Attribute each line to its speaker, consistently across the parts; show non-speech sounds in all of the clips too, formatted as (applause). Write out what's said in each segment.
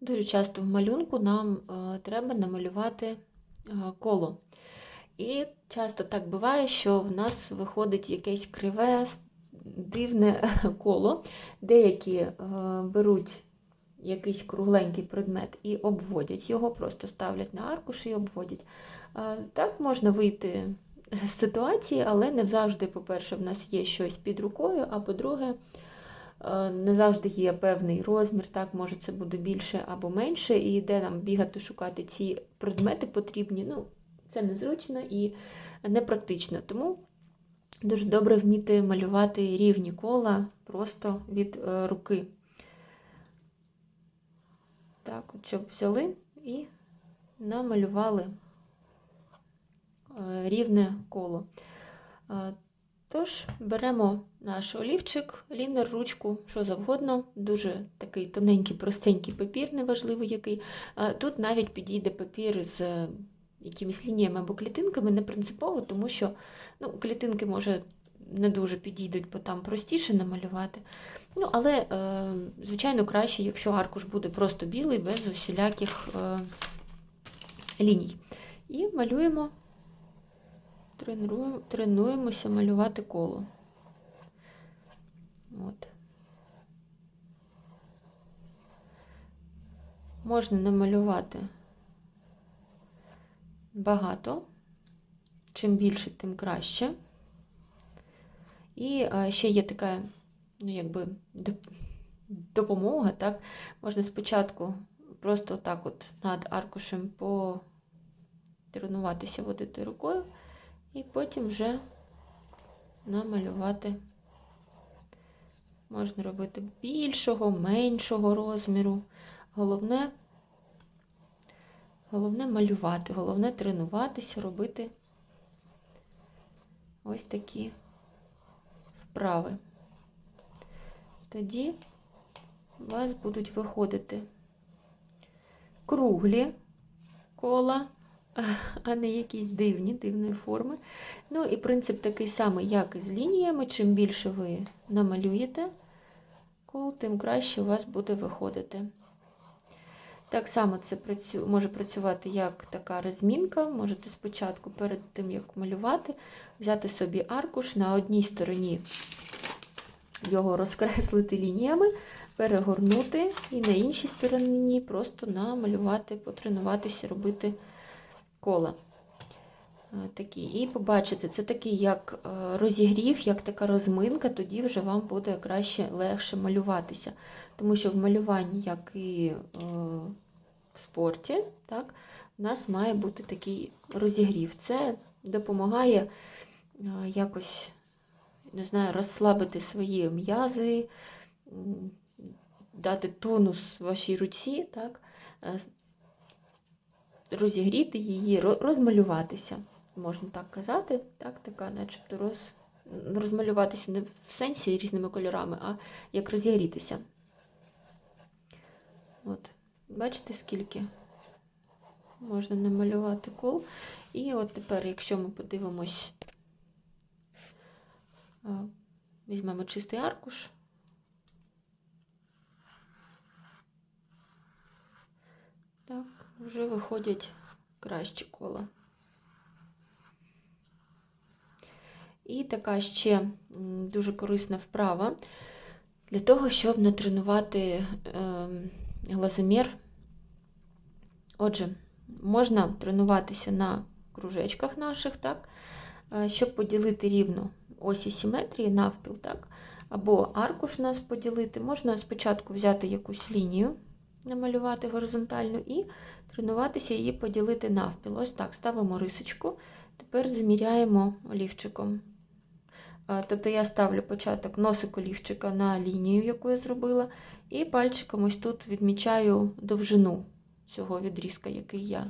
Speaker 1: Дуже часто в малюнку нам е, треба намалювати е, коло. І часто так буває, що в нас виходить якесь криве, дивне (laughs) коло. Деякі е, беруть якийсь кругленький предмет і обводять його, просто ставлять на аркуш і обводять. Так можна вийти з ситуації, але не завжди, по-перше, в нас є щось під рукою, а по-друге, не завжди є певний розмір, так, може це буде більше або менше, і де нам бігати шукати ці предмети потрібні. Ну, це незручно і непрактично. Тому дуже добре вміти малювати рівні кола просто від е, руки. Так, от щоб взяли і намалювали е, рівне коло. Тож беремо наш олівчик, лінер, ручку, що завгодно. Дуже такий тоненький, простенький папір, неважливо який. Тут навіть підійде папір з е, якимись лініями або клітинками, не принципово, тому що ну, клітинки може не дуже підійдуть, бо там простіше намалювати. Ну, але, е, звичайно, краще, якщо аркуш буде просто білий, без усіляких е, ліній. І малюємо, тренуємо, тренуємося малювати коло. От. Можна намалювати багато. Чим більше, тим краще. І е, ще є така, ну, якби допомога, так? Можна спочатку просто так от над аркушем потренуватися водити рукою, і потім вже намалювати. Можна робити більшого, меншого розміру. Головне, головне малювати, головне тренуватися, робити ось такі вправи. Тоді у вас будуть виходити круглі кола, а не якісь дивні, дивної форми. Ну і принцип такий самий, як і з лініями. Чим більше ви намалюєте кол, тим краще у вас буде виходити. Так само це працю... може працювати як така розмінка. Можете спочатку, перед тим, як малювати, взяти собі аркуш на одній стороні його розкреслити лініями, перегорнути і на іншій стороні просто намалювати, потренуватися, робити кола. Е, Такі. І побачите, це такий як е, розігрів, як така розминка, тоді вже вам буде краще, легше малюватися. Тому що в малюванні, як і е, в спорті, так, у нас має бути такий розігрів. Це допомагає якось не знаю, розслабити свої м'язи, дати тонус вашій руці, так, розігріти її, розмалюватися, можна так казати, так, така, начебто роз, розмалюватися не в сенсі різними кольорами, а як розігрітися. От, бачите, скільки можна намалювати кол. І от тепер, якщо ми подивимось Візьмемо чистий аркуш. Так, вже виходять кращі кола. І така ще дуже корисна вправа для того, щоб натренувати ем, глазомір. Отже, можна тренуватися на кружечках наших, так, е, щоб поділити рівно осі симетрії навпіл, так? Або аркуш нас поділити. Можна спочатку взяти якусь лінію, намалювати горизонтальну і тренуватися її поділити навпіл. Ось так, ставимо рисочку. Тепер заміряємо олівчиком. Тобто я ставлю початок носик олівчика на лінію, яку я зробила, і пальчиком ось тут відмічаю довжину цього відрізка, який я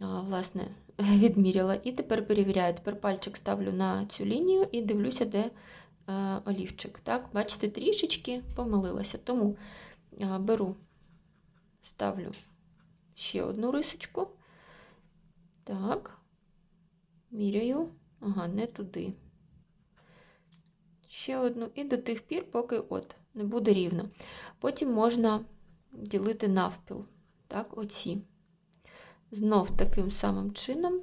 Speaker 1: власне, (laughs) відміряла. І тепер перевіряю. Тепер пальчик ставлю на цю лінію і дивлюся, де е, олівчик. Так, бачите, трішечки помилилася. Тому е, беру, ставлю ще одну рисочку. Так, міряю. Ага, не туди. Ще одну. І до тих пір, поки от, не буде рівно. Потім можна ділити навпіл. Так, оці. Знов таким самим чином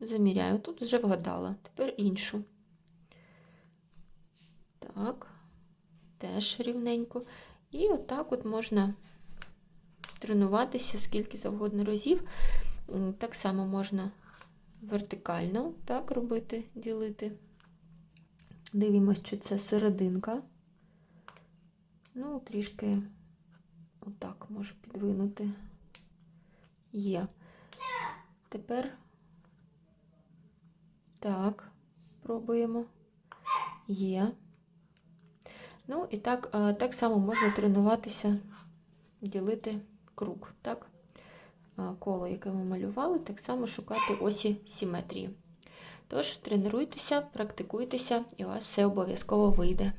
Speaker 1: заміряю. Тут вже вгадала. Тепер іншу. Так, теж рівненько. І отак от можна тренуватися скільки завгодно разів. Так само можна вертикально так робити, ділити. Дивимось, чи це серединка. Ну, трішки отак можу підвинути. Є. Тепер так, пробуємо. Є. Ну, і так, е, так само можна тренуватися, ділити круг, так? Коло, яке ми малювали, так само шукати осі симетрії. Тож, тренуйтеся, практикуйтеся, і у вас все обов'язково вийде.